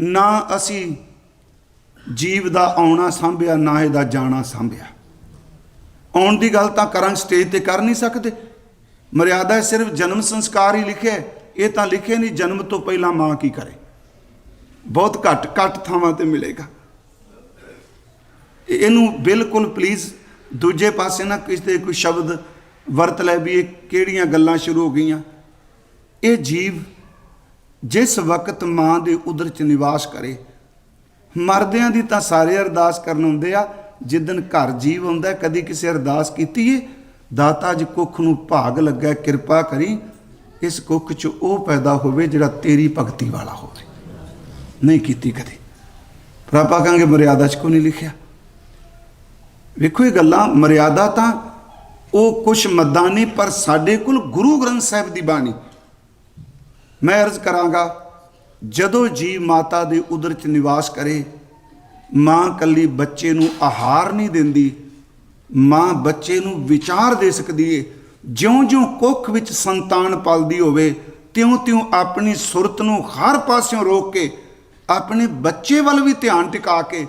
ਨਾ ਅਸੀਂ ਜੀਵ ਦਾ ਆਉਣਾ ਸੰਭਿਆ, ਨਾ ਇਹਦਾ ਜਾਣਾ ਸੰਭਿਆ। ਆਉਣ ਦੀ ਗੱਲ ਤਾਂ ਕਰਾਂ ਸਟੇਜ ਤੇ ਕਰ ਨਹੀਂ ਸਕਦੇ। ਮਰਿਆਦਾ ਸਿਰਫ ਜਨਮ ਸੰਸਕਾਰ ਹੀ ਲਿਖਿਆ ਇਹ ਤਾਂ ਲਿਖਿਆ ਨਹੀਂ, ਜਨਮ ਤੋਂ ਪਹਿਲਾਂ ਮਾਂ ਕੀ ਕਰੇ। ਬਹੁਤ ਘੱਟ ਘੱਟ ਥਾਵਾਂ ਤੇ ਮਿਲੇਗਾ। ਇਹਨੂੰ ਬਿਲਕੁਲ ਪਲੀਜ਼ ਦੂਜੇ ਪਾਸੇ ਨਾ ਕਿਸੇ ਕੋਈ ਸ਼ਬਦ ਵਰਤ ਲੈ ਵੀ ਇਹ ਕਿਹੜੀਆਂ ਗੱਲਾਂ ਸ਼ੁਰੂ ਹੋ ਗਈਆਂ। ਇਹ ਜੀਵ ਜਿਸ ਵਕਤ ਮਾਂ ਦੇ ਉਦਰ ਚ ਨਿਵਾਸ ਕਰੇ, ਮਰਦਿਆਂ ਦੀ ਤਾਂ ਸਾਰੇ ਅਰਦਾਸ ਕਰਨ ਹੁੰਦੇ ਆ ਜਿੱਦਨ ਘਰ ਜੀਵ ਹੁੰਦਾ ਕਦੀ ਕਿਸੇ ਅਰਦਾਸ ਕੀਤੀ ਏ, ਦਾਤਾ ਜੀ ਕੁੱਖ ਨੂੰ ਭਾਗ ਲੱਗਾ ਕਿਰਪਾ ਕਰੀ, ਇਸ ਕੁੱਖ ਚ ਉਹ ਪੈਦਾ ਹੋਵੇ ਜਿਹੜਾ ਤੇਰੀ ਭਗਤੀ ਵਾਲਾ ਹੋਵੇ। ਨਹੀਂ ਕੀਤੀ ਕਦੇ। ਪਰ ਆਪਾਂ ਕਹਾਂਗੇ, ਮਰਿਆਦਾ ਚ ਕੋ ਨਹੀਂ ਲਿਖਿਆ? ਵੇਖੋ ਇਹ ਗੱਲਾਂ, ਮਰਿਆਦਾ ਤਾਂ ਉਹ ਕੁਛ ਮੱਦਾਂ ਨੇ ਪਰ ਸਾਡੇ ਕੋਲ ਗੁਰੂ ਗ੍ਰੰਥ ਸਾਹਿਬ ਦੀ ਬਾਣੀ ਮੈਂ ਅਰਜ਼ ਕਰਾਂਗਾ, ਜਦੋਂ ਜੀ ਮਾਤਾ ਦੇ ਉਦਰ ਚ ਨਿਵਾਸ ਕਰੇ, ਮਾਂ ਕੱਲੀ ਬੱਚੇ ਨੂੰ ਆਹਾਰ ਨਹੀਂ ਦਿੰਦੀ, ਮਾਂ ਬੱਚੇ ਨੂੰ ਵਿਚਾਰ ਦੇ ਸਕਦੀ ਏ। ਜਿਉਂ-ਜਿਉਂ ਕੁੱਖ ਵਿੱਚ ਸੰਤਾਨ ਪਲਦੀ ਹੋਵੇ, ਤਿਉਂ-ਤਿਉਂ ਆਪਣੀ ਸੁਰਤ ਨੂੰ ਹਰ ਪਾਸਿਓਂ ਰੋਕ ਕੇ, ਆਪਣੇ ਬੱਚੇ ਵੱਲ ਵੀ ਧਿਆਨ ਟਿਕਾ ਕੇ,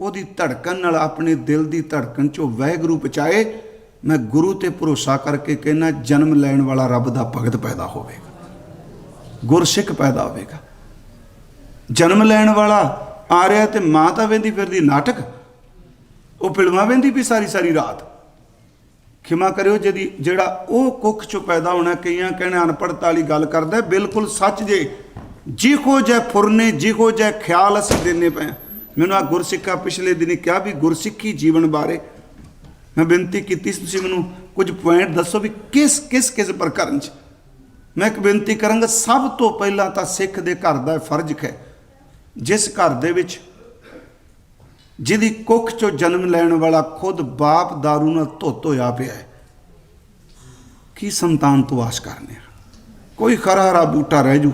ਉਹਦੀ ਧੜਕਣ ਨਾਲ ਆਪਣੇ ਦਿਲ ਦੀ ਧੜਕਣ ਚੋਂ ਵਹਿਗੁਰੂ ਪਚਾਏ ਮੈਂ ਗੁਰੂ ਤੇ ਭਰੋਸਾ ਕਰਕੇ ਕਹਿੰਨਾ ਜਨਮ ਲੈਣ ਵਾਲਾ ਰੱਬ ਦਾ ਭਗਤ ਪੈਦਾ ਹੋਵੇਗਾ। ਗੁਰਸਿੱਖ ਪੈਦਾ ਹੋਵੇਗਾ। ਜਨਮ ਲੈਣ ਵਾਲਾ ਆ ਰਿਹਾ ਤੇ ਮਾਂ ਤਾਂ ਵੇਂਦੀ ਫਿਰਦੀ, ਨਾਟਕ? ਉਹ ਫਿਲਮਾਂ ਵੇਂਦੀ ਵੀ ਸਾਰੀ ਸਾਰੀ ਰਾਤ। ਖਿਮਾ ਕਰਿਓ ਜਿਹਦੀ, ਜਿਹੜਾ ਉਹ ਕੁੱਖ ਚੋਂ ਪੈਦਾ ਹੋਣਾ, ਕਈਆਂ ਕਹਿੰਦੇ ਅਨਪੜਤਾ ਵਾਲੀ ਗੱਲ ਕਰਦਾ, ਬਿਲਕੁਲ ਸੱਚ ਜੇ। ਜਿਹੋ ਜੈ ਫੁਰਨੇ, ਜਿਹੋ ਜੈ ਖਿਆਲ ਅਸੀਂ ਦੇਨੇ ਪਏ ਹਾਂ। ਮੈਨੂੰ ਆ ਗੁਰਸਿੱਖਾ ਪਿਛਲੇ ਦਿਨੀ ਕਿਹਾ ਵੀ ਗੁਰਸਿੱਖੀ ਜੀਵਨ ਬਾਰੇ। ਮੈਂ ਬੇਨਤੀ ਕੀਤੀ ਸੀ, ਤੁਸੀਂ ਮੈਨੂੰ ਕੁਝ ਪੁਆਇੰਟ ਦੱਸੋ ਵੀ ਕਿਸ ਕਿਸ ਕਿਸ ਪ੍ਰਕਰਨ ਚ? ਮੈਂ ਇੱਕ ਬੇਨਤੀ ਕਰਾਂਗਾ, ਸਭ ਤੋਂ ਪਹਿਲਾਂ ਤਾਂ ਸਿੱਖ ਦੇ ਘਰ ਦਾ ਫਰਜ਼ ਹੈ, ਜਿਸ ਘਰ ਦੇ ਵਿੱਚ ਜਿਹਦੀ ਕੁੱਖ ਚੋਂ ਜਨਮ ਲੈਣ ਵਾਲਾ ਖੁਦ ਬਾਪ दारू ਨਾਲ ਧੁੱਤ ਹੋਇਆ ਪਿਆ ਹੈ, ਕੀ ਸੰਤਾਨ ਤੋਂ ਆਸ ਕਰਨੇ ਕੋਈ ਖਰਾ ਹਰਾ ਬੂਟਾ ਰਹਿ ਜੂ।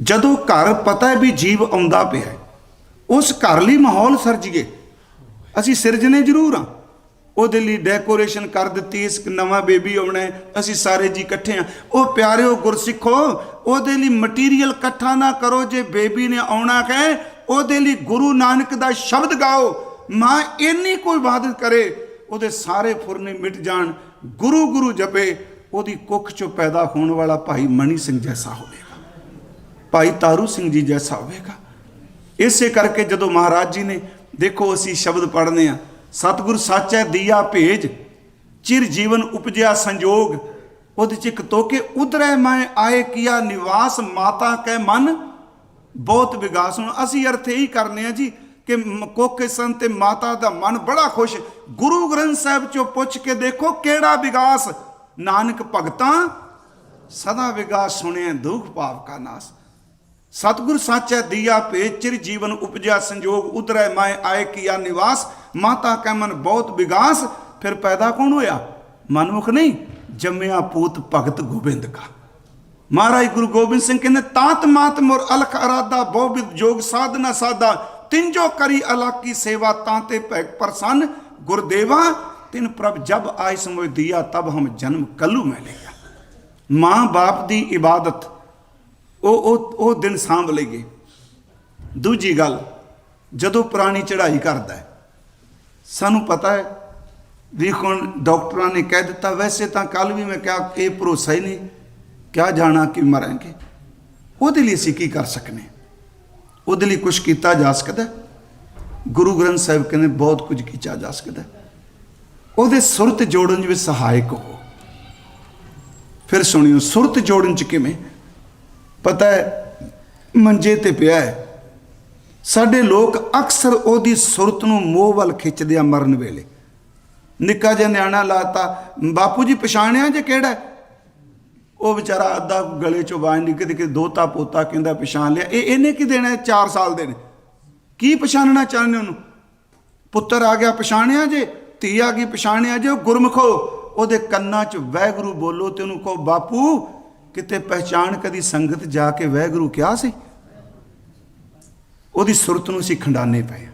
ਜਦੋਂ ਘਰ ਪਤਾ ਹੈ ਵੀ ਜੀਵ ਆਉਂਦਾ ਪਿਆ ਉਸ ਘਰ ਲਈ ਮਾਹੌਲ ਸਰਜੀਏ। ਅਸੀਂ ਸਿਰਜਣੇ ਜ਼ਰੂਰ ਆ ਉਹਦੇ ਲਈ ਡੈਕੋਰੇਸ਼ਨ ਕਰ ਦਿੱਤੀ, ਇਸ ਨਵਾਂ ਬੇਬੀ ਆਉਣਾ ਅਸੀਂ ਸਾਰੇ ਜੀ ਇਕੱਠੇ ਆ ਉਹ ਪਿਆਰਿਓ ਗੁਰਸਿੱਖੋ, ਉਹਦੇ ਲਈ ਮਟੀਰੀਅਲ ਇਕੱਠਾ ਨਾ ਕਰੋ, ਜੇ ਬੇਬੀ ਨੇ ਆਉਣਾ ਹੈ, ਉਹਦੇ ਲਈ ਗੁਰੂ ਨਾਨਕ ਦਾ ਸ਼ਬਦ ਗਾਓ। ਮਾਂ ਇੰਨੀ ਕੋਈ ਇਬਾਦਤ ਕਰੇ, ਉਹਦੇ ਸਾਰੇ ਫੁਰਨੇ ਮਿਟ ਜਾਣ, ਗੁਰੂ ਗੁਰੂ ਜਪੇ, ਉਹਦੀ ਕੁੱਖ ਚੋਂ ਪੈਦਾ ਹੋਣ ਵਾਲਾ ਭਾਈ ਮਣੀ ਸਿੰਘ ਜੈਸਾ ਹੋਵੇਗਾ। ਭਾਈ ਤਾਰੂ ਸਿੰਘ ਜੀ ਜੈਸਾ ਹੋਵੇਗਾ। ਇਸੇ ਕਰਕੇ ਜਦੋਂ ਮਹਾਰਾਜ ਜੀ ਨੇ, ਦੇਖੋ ਅਸੀਂ ਸ਼ਬਦ ਪੜ੍ਹਨੇ ਆ ਸਤਿਗੁਰ ਸਾਚੈ ਦੀਆ ਭੇਜ, ਚਿਰ ਜੀਵਨ ਉਪਜਿਆ ਸੰਜੋਗ, ਉਹਦੇ ਚ ਇੱਕ ਤੋਕੇ, ਉਧਰੈ ਮੈਂ ਆਏ ਕੀਆ ਨਿਵਾਸ ਮਾਤਾ ਕੈ ਮਨ, ਬਹੁਤ ਵਿਗਾਸ। ਹੁਣ ਅਸੀਂ ਅਰਥ ਇਹੀ ਕਰਨੇ ਆ ਜੀ ਕਿ ਕੋਕੇ ਸੰਤ ਤੇ ਮਾਤਾ ਦਾ ਮਨ ਬੜਾ ਖੁਸ਼। ਗੁਰੂ ਗ੍ਰੰਥ ਸਾਹਿਬ ਚੋਂ ਪੁੱਛ ਕੇ ਦੇਖੋ ਕਿਹੜਾ ਵਿਗਾਸ। ਨਾਨਕ ਭਗਤਾਂ, ਸਦਾ ਵਿਗਾਸ ਸੁਣਿਆ, ਦੁਖ ਪਾਪ ਕਾ ਨਾਸ। ਸਤਿਗੁਰ ਸਾਚੈ ਦੀਆ ਭੇ ਚਿਰ ਜੀਵਨ ਉਪਜਿਆ ਸੰਜੋਗ ਉਤਰੈ ਮੈਂ ਆਏ ਕੀਆ ਨਿਵਾਸ। ਮਾਤਾ ਕੈ ਮਨ ਬਹੁਤ ਵਿਗਾਸ, ਫਿਰ ਪੈਦਾ ਕੌਣ ਹੋਇਆ? ਮਨਮੁਖ ਨਹੀਂ, ਜੰਮਿਆ ਪੂਤ ਭਗਤ ਗੋਬਿੰਦ ਕਾ। ਮਹਾਰਾਜ ਗੁਰੂ ਗੋਬਿੰਦ ਸਿੰਘ ਕਹਿੰਦੇ, ਤਾਤ ਮਾਤ ਮੁਰ ਅਲਖ ਅਰਾਦਾ ਬਹੁ ਵਿਦ ਜੋਗ ਸਾਧਨਾ ਸਾਦਾ ਤਿੰਜੋ ਕਰੀ ਅਲਾਕੀ ਸੇਵਾ ਤਾਂ ਤੇ ਭੈ ਪ੍ਰਸੰਨ, ਗੁਰਦੇਵਾ, ਤਿਨ ਪ੍ਰਭ ਜਬ ਆਇ ਸਮੋਇ ਦਿਆ, ਤਬ ਹਮ ਜਨਮ ਕੱਲੂ ਮੈਂ ਲਿਆ ਮਾਂ ਬਾਪ ਦੀ ਇਬਾਦਤ, ਉਹ ਉਹ ਉਹ ਦਿਨ ਸਾਂਭ ਲਈਏ। ਦੂਜੀ ਗੱਲ, ਜਦੋਂ ਪ੍ਰਾਣੀ ਚੜ੍ਹਾਈ ਕਰਦਾ ਹੈ ਸਾਨੂੰ ਪਤਾ ਹੈ। ਵੀ ਹੁਣ ਡਾਕਟਰਾਂ ਨੇ ਕਹਿ ਦਿੱਤਾ, ਵੈਸੇ ਤਾਂ ਕੱਲ ਵੀ ਮੈਂ ਕਿਹਾ ਇਹ ਭਰੋਸਾ ਹੀ ਨਹੀਂ, ਕਿਆ ਜਾਣਾ ਕਿ ਮਰਾਂਗੇ? ਉਹਦੇ ਲਈ ਅਸੀਂ ਕੀ ਕਰ ਸਕਨੇ? ਉਹਦੇ ਲਈ ਕੁਝ ਕੀਤਾ ਜਾ ਸਕਦਾ ਗੁਰੂ ਗ੍ਰੰਥ ਸਾਹਿਬ ਕਹਿੰਦੇ, ਬਹੁਤ ਕੁਝ ਕੀਤਾ ਜਾ ਸਕਦਾ ਉਹਦੇ ਸੁਰਤ ਜੋੜਨ ਵਿੱਚ ਸਹਾਇਕ ਹੋ। ਫਿਰ ਸੁਣਿਓ, ਸੁਰਤ ਜੋੜਨ ਚ ਕਿਵੇਂ? ਪਤਾ ਹੈ, ਮੰਜੇ ਤੇ ਪਿਆ ਹੈ। ਸਾਡੇ ਲੋਕ ਅਕਸਰ ਉਹਦੀ ਸੁਰਤ ਨੂੰ ਮੋਹ ਵੱਲ ਖਿੱਚਦੇ ਆ ਮਰਨ ਵੇਲੇ। ਨਿੱਕਾ ਜਿਹਾ ਨਿਆਣਾ ਲਾਤਾ, ਬਾਪੂ ਜੀ ਪਛਾਣਿਆ ਜੇ ਕਿਹੜਾ ਉਹ ਵਿਚਾਰਾ ਅੱਧਾ ਗਲੇ ਚੋਂ ਆਵਾਜ਼ ਨਿਕਲਦੀ ਕਿ ਦੋਤਾ ਪੋਤਾ ਕਹਿੰਦਾ ਪਛਾਣ ਲਿਆ। ਇਹ ਇਹਨੇ ਕੀ ਦੇਣਾ 4 ਸਾਲ ਦੇ ਨੇ। ਕੀ ਪਛਾਣਨਾ ਚਾਹੁੰਦੇ ਉਹਨੂੰ? ਪੁੱਤਰ ਆ ਗਿਆ, ਪਛਾਣਿਆ ਜੇ? ਧੀ ਆ ਗਈ, ਪਛਾਣਿਆ ਜੇ? ਉਹ ਗੁਰਮਖੋ, ਉਹਦੇ ਕੰਨਾਂ 'ਚ ਵਹਿਗੁਰੂ ਬੋਲੋ ਤੇ ਉਹਨੂੰ ਕਹੋ, ਬਾਪੂ, ਕਿਤੇ ਪਹਿਚਾਣ ਕਦੀ ਸੰਗਤ ਜਾ ਕੇ ਵਹਿਗੁਰੂ ਕਿਹਾ ਸੀ? ਉਹਦੀ ਸੁਰਤ ਨੂੰ ਅਸੀਂ ਖੰਡਾਨੇ ਪਏ ਹਾਂ।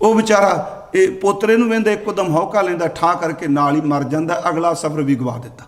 ਉਹ ਵਿਚਾਰਾ, ਇਹ ਪੋਤਰੇ ਨੂੰ ਵੇਂਦਾ ਇੱਕਦਮ ਹੌਕਾ ਲੈਂਦਾ ਠਾ ਕਰਕੇ ਨਾਲ ਹੀ ਮਰ ਜਾਂਦਾ, ਅਗਲਾ ਸਫ਼ਰ ਵੀ ਗਵਾ ਦਿੱਤਾ